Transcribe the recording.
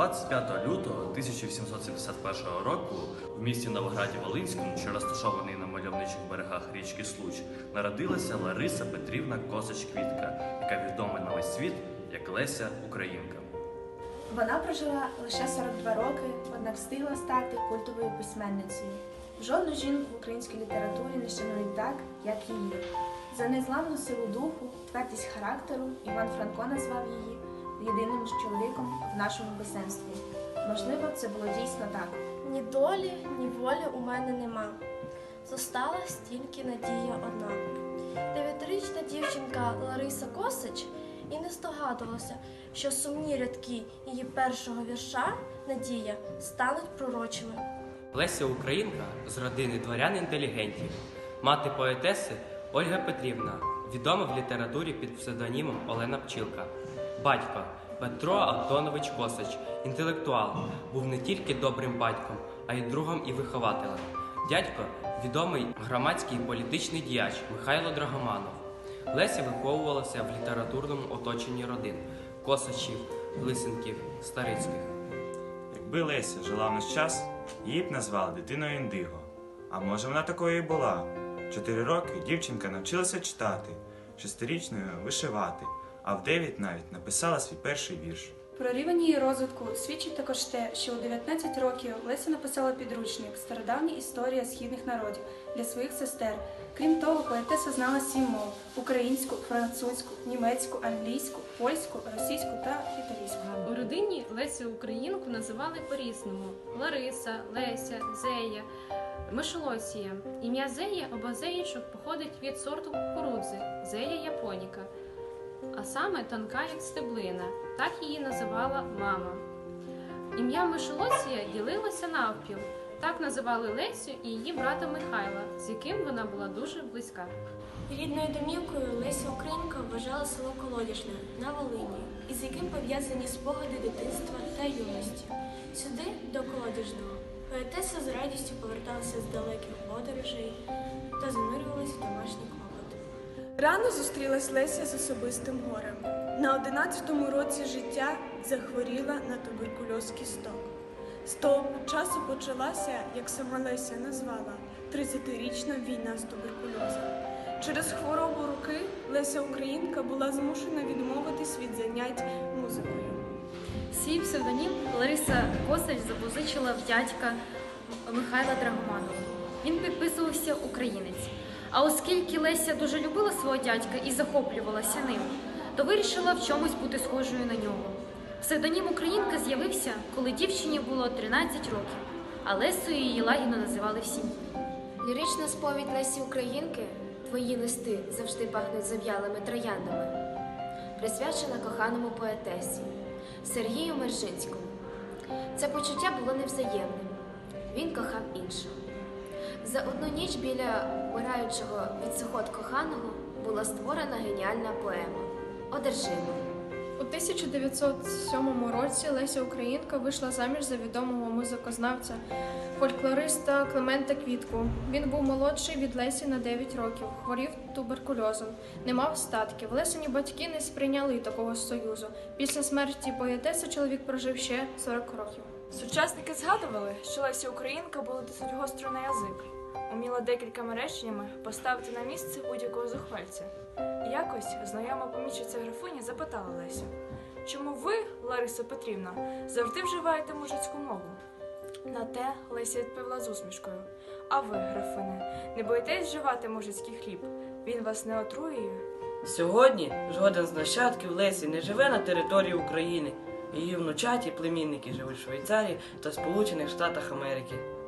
25 лютого 1771 року в місті Новограді Волинському, що розташований на мальовничих берегах річки Случ, народилася Лариса Петрівна Косач Квітка, яка відома на весь світ як Леся Українка. Вона прожила лише 42 роки, однак встигла стати культовою письменницею. Жодну жінку в українській літературі не шанують так, як її. За незламну силу духу, твердість характеру Іван Франко назвав її єдиним чоловіком в нашому писемстві. Можливо, це було дійсно так. Ні долі, ні волі у мене нема. Зосталась тільки надія одна. Дев'ятирічна дівчинка Лариса Косич і не здогадувалася, що сумні рядки її першого вірша Надія стануть пророчими. Леся Українка з родини дворян інтелігентів, мати поетеси Ольга Петрівна, відома в літературі під псевдонімом Олена Пчілка. Батько Петро Антонович Косач, інтелектуал, був не тільки добрим батьком, а й другом і вихователем. Дядько відомий громадський політичний діяч Михайло Драгоманов. Леся виховувалася в літературному оточенні родин Косачів, Лисенків, Старицьких. Якби Леся жила в наш час, її б назвали дитиною індиго. А може вона такою і була. Чотири роки дівчинка навчилася читати, шестирічною вишивати, а в дев'ять навіть написала свій перший вірш. Про рівень її розвитку свідчить також те, що у 19 років Леся написала підручник Стародавня історія східних народів для своїх сестер. Крім того, поетеса знала сім мов: українську, французьку, німецьку, англійську, польську, російську та італійську. У родині Лесю Українку називали по-різному: Лариса, Леся, Зея, Мишолосія. Ім'я Зея або Зеїчок походить від сорту кукурудзи Зея японіка, а саме тонка як стеблина. Так її називала мама. Ім'я Мишолосія ділилося навпіл. Так називали Лесю і її брата Михайла, з яким вона була дуже близька. Рідною домівкою Леся Українка вважала село Колодяжне на Волині, із яким пов'язані спогади дитинства та юності. Сюди, до Колодяжного, поетеса з радістю поверталася з далеких подорожей та занурювалася в домашні клопоти. Рано зустрілась Леся з особистим горем. На 11-му році життя захворіла на туберкульоз кісток. З того часу почалася, як сама Леся назвала, 30-річна війна з туберкульозом. Через хворобу руки Леся Українка була змушена відмовитись від занять музикою. Свій псевдонім Лариса Косач запозичила в дядька Михайла Драгоманова. Він підписувався українець. А оскільки Леся дуже любила свого дядька і захоплювалася ним, то вирішила в чомусь бути схожою на нього. Псевдонім Українка з'явився, коли дівчині було 13 років, а Лесою її лагідно називали всі. Лірична сповідь Лесі Українки Твої листи завжди пахнуть зав'ялими трояндами, присвячена коханому поетесі Сергію Мержинському. Це почуття було невзаємним. Він кохав іншого. За одну ніч біля вмираючого від сухот коханого була створена геніальна поема Одержима. У 1907 році Леся Українка вийшла заміж за відомого музикознавця, фольклориста Климента Квітку. Він був молодший від Лесі на 9 років, хворів туберкульозом, не мав статків. Лесині батьки не сприйняли такого союзу. Після смерті поетеси чоловік прожив ще 40 років. Сучасники згадували, що Леся Українка була досить гостро на язик, уміла декількома реченнями поставити на місце будь-якого зухвальця. Якось знайома помічниця графині запитала Лесю, чому ви, Лариса Петрівна, завжди вживаєте мужицьку мову? На те Леся відповіла з усмішкою. А ви, графине, не боїтесь вживати мужицький хліб? Він вас не отруює? Сьогодні жоден з нащадків Лесі не живе на території України. Її внучаті племінники живуть в Швейцарії та Сполучених Штатах Америки.